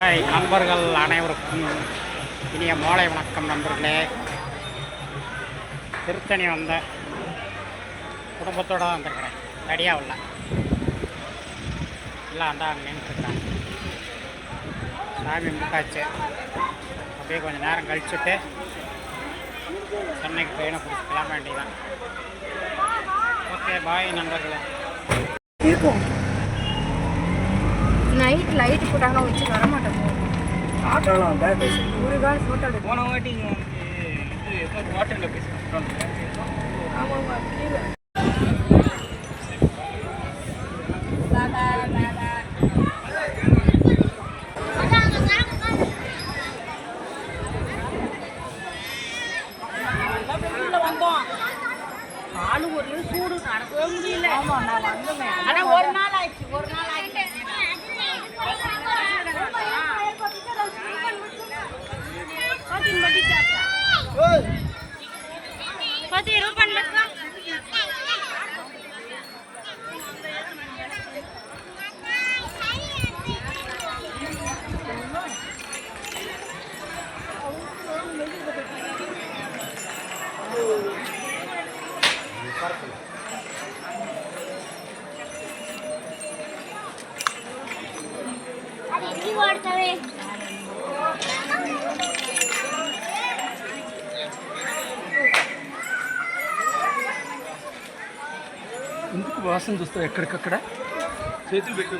Hi நண்பர்கள் அனைவருக்கும் இனிய மாலை வணக்கம் நண்பர்களே. திருத்தணி வந்த குடும்பத்தோடு தான் வந்திருக்கிறேன். ரெடியாக உள்ள. எல்லாம் அந்த அங்கே நின்றுருக்காங்க சாமி முட்டாச்சு அப்படியே கொஞ்சம் நேரம் கழிச்சுட்டு சென்னைக்கு ட்ரெயினை பிடிச்சி கிளம்ப வேண்டியதான் ஓகே பாய் நண்பர்களே. இருக்கும். நைட் லைட் போட்டாங்கன்னா வச்சு வர மாட்டோம் ஆட்டோலாம் ஒரு கால் ஃபோட்டோ போன வாட்டி இது எப்போ ஹோட்டலில் பேசி ஆளு ஒரு சூடு நடக்கவே முடியல ஆமா நான் வந்தேன் ஆனா பத்தி ரூபாய் అది ఎన్ని వాడతావే ఎందుకు వాసన చూస్తారు ఎక్కడికక్కడ? చేతులు పెట్టు